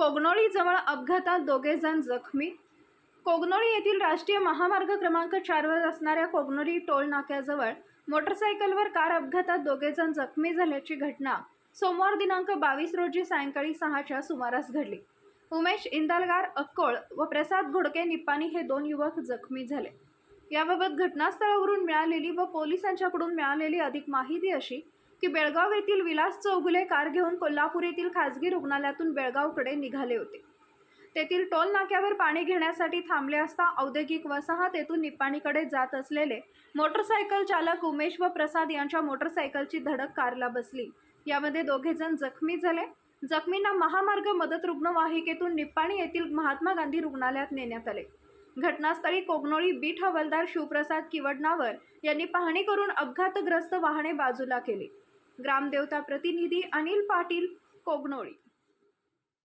कोगनोळीजवळ अपघातात दोघे जण जखमी. कोगनोळी येथील राष्ट्रीय महामार्ग क्रमांक चारवर असणाऱ्या कोगनोळी टोल नाक्याजवळ मोटरसायकलवर कार अपघातात दोघे जण जखमी झाल्याची घटना सोमवार दिनांक बावीस रोजी सायंकाळी सहाच्या सुमारास घडली. उमेश इंदालगार अक्कोळ व प्रसाद घोडके निप्पाणी हे दोन युवक जखमी झाले. याबाबत घटनास्थळावरून मिळालेली व पोलिसांच्याकडून मिळालेली अधिक माहिती अशी की बेळगाव येथील विलास चौगुले कार घेऊन कोल्हापूर येथील खासगी रुग्णालयातून बेळगावकडे निघाले होते. तेथील टोल नाक्यावर पाणी घेण्यासाठी थांबले असता औद्योगिक वसाहत येथून निप्पाणीकडे जात असलेले मोटरसायकल चालक उमेश व प्रसाद यांच्या मोटरसायकलची धडक कारला बसली. यामध्ये दोघेजण जखमी झाले. जखमींना महामार्ग मदत रुग्णवाहिकेतून निप्पाणी येथील महात्मा गांधी रुग्णालयात नेण्यात आले. घटनास्थळी कोगनोळी बीट हवालदार शिवप्रसाद किवडनावर यांनी पाहणी करून अपघातग्रस्त वाहने बाजूला केली. ग्रामदेवता प्रतिनिधी अनिल पाटील कोगनोळी.